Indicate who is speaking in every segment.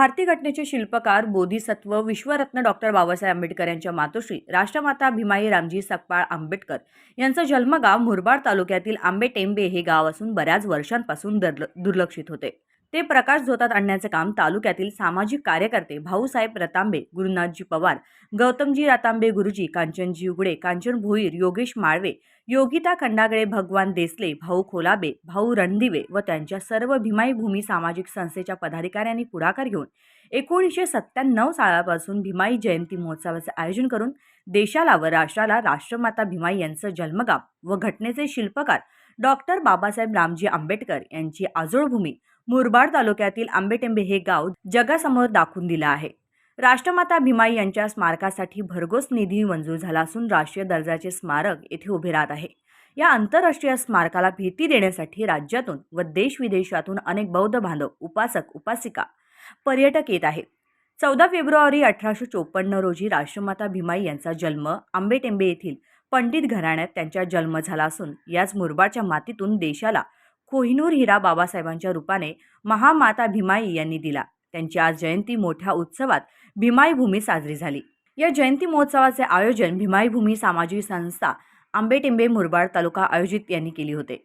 Speaker 1: भारतीय घटनेचे शिल्पकार बोधिसत्व विश्वरत्न डॉक्टर बाबासाहेब आंबेडकर यांच्या मातोश्री राष्ट्रमाता भीमाई रामजी सकपाळ आंबेडकर यांचं जन्मगाव मुरबाड तालुक्यातील आंबेटेंबे हे गाव असून बऱ्याच वर्षांपासून दुर्लक्षित होते. ते प्रकाश झोतात आणण्याचे काम तालुक्यातील सामाजिक कार्यकर्ते भाऊसाहेब रतांबे गुरुनाथजी पवार गौतमजी रातांबे गुरुजी कांचनजी उगडे कांचन भोईर योगेश माळवे योगिता खंडागळे भगवान देसले भाऊ खोलाबे भाऊ रणदिवे व त्यांच्या सर्व भीमाई भूमी सामाजिक संस्थेच्या पदाधिकाऱ्यांनी पुढाकार घेऊन एकोणीसशे सत्त्याण्णव सालापासून भीमाई जयंती महोत्सवाचे आयोजन करून देशाला व राष्ट्राला राष्ट्रमाता भीमाई यांचं जन्मगाव व घटनेचे शिल्पकार डॉक्टर बाबासाहेब रामजी आंबेडकर यांची आजोळभूमी मुरबाड तालुक्यातील आंबेटेंबे हे गाव जगासमोर दाखवून दिलं आहे. राष्ट्रमाता भीमाई यांच्या स्मारकासाठी भरघोस निधी मंजूर झाला असून राष्ट्रीय दर्जाचे स्मारक येथे उभे राहत आहे. या आंतरराष्ट्रीय स्मारकाला भेटी देण्यासाठी राज्यातून व देश विदेशातून अनेक बौद्ध बांधव उपासक उपासिका पर्यटक येत आहेत. चौदा फेब्रुवारी अठराशे चोपन्न रोजी राष्ट्रमाता भीमाई यांचा जन्म आंबेटेंबे येथील पंडित घराण्यात त्यांचा जन्म झाला असून याच मुरबाडच्या मातीतून देशाला कोहिनूर हिरा बाबासाहेबांच्या रूपाने महामाता भीमाई यांनी दिला. त्यांची आज जयंती मोठ्या उत्सवात भीमाई भूमी साजरी झाली. या जयंती महोत्सवाचे आयोजन भीमाई भूमी सामाजिक संस्था आंबेटिंबे मुरबाड तालुका आयोजित यांनी केली होते.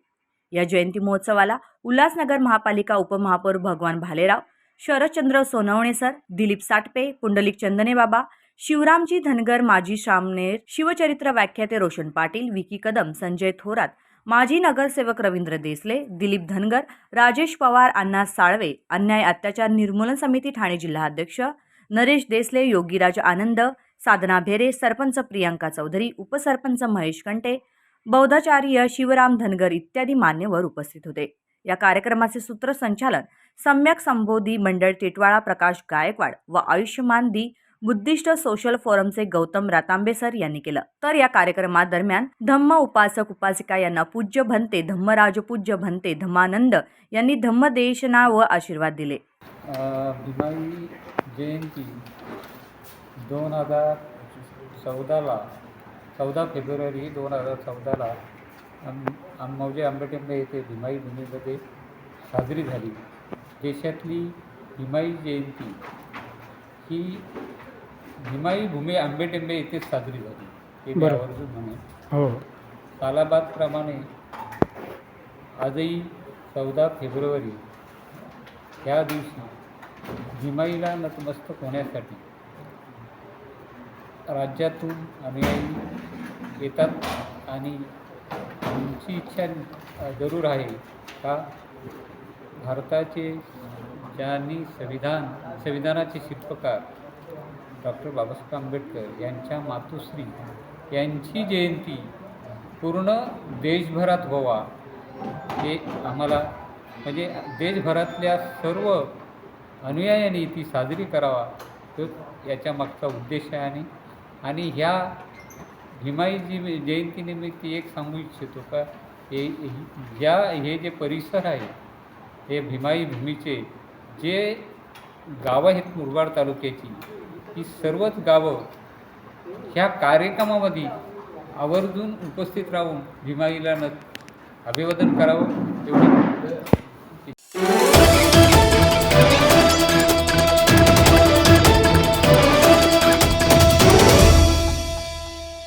Speaker 1: या जयंती महोत्सवाला उल्हासनगर महापालिका उपमहापौर भगवान भालेराव शरदचंद्र सोनवणे सर दिलीप साटपे पुंडलिक चंदनेबाबा शिवरामजी धनगर माजी श्रामनेर शिवचरित्र व्याख्याते रोशन पाटील विकी कदम संजय थोरात माजी नगरसेवक रवींद्र देसले दिलीप धनगर राजेश पवार अण्णा साळवे अन्याय अत्याचार निर्मूलन समिती ठाणे जिल्हाध्यक्ष नरेश देसले योगीराज आनंद साधना भेरे सरपंच प्रियांका चौधरी उपसरपंच महेश कंटे बौद्धाचार्य शिवराम धनगर इत्यादी मान्यवर उपस्थित होते. या कार्यक्रमाचे सूत्रसंचालन सम्यक संबोधी मंडळ टिटवाळा प्रकाश गायकवाड व आयुष्यमान दी बुद्धिस्ट सोशल फोरमचे गौतम रातांबे सर यांनी केलं. तर या कार्यक्रमादरम्यान धम्म उपासक उपासिका यांना पूज्य भंते धम्मराज पूज्य भंते धम्मानंद यांनी धम्मदेशना व आशीर्वाद दिले.
Speaker 2: भीमाई जयंती दोन हजार चौदाला चौदा फेब्रुवारी दोन हजार चौदाला आम आंबवजे आंबेटेंबे येथे भीमाई भूमीमध्ये साजरी झाली. देशातली भीमाई जयंती ही भीमाई भूमी आंबेटेंबे येथेच साजरी झाली. हे मी
Speaker 3: बरं.
Speaker 2: आवर्जून म्हणेन.
Speaker 3: हो.
Speaker 2: सालाबादप्रमाणे आजही चौदा फेब्रुवारी ह्या दिवशी भीमाईला नतमस्तक होण्यासाठी राज्यातून अनुयायी येतात आणि आमची इच्छा जरूर आहे का भारताचे ज्यांनी संविधान संविधानाचे शिल्पकार डॉक्टर बाबासाहेब आंबेडकर यांच्या मातोश्री यांची जयंती पूर्ण देशभरात व्हावा हे आम्हाला म्हणजे देशभरातल्या सर्व अनुयायांनी ती साजरी करावा तो याच्या मागचा उद्देश आहे. आणि आणि ह्या भीमाई जी जयंतीनिमित्त एक सांगू इच्छितो का हे हे- ज्या हे जे परिसर आहे हे भीमाई भूमीचे जे गावं आहेत मुरबाड तालुक्याची ही सर्वच गावं ह्या कार्यक्रमामध्ये आवर्जून उपस्थित राहून भीमाईला न अभिवादन करावं एवढी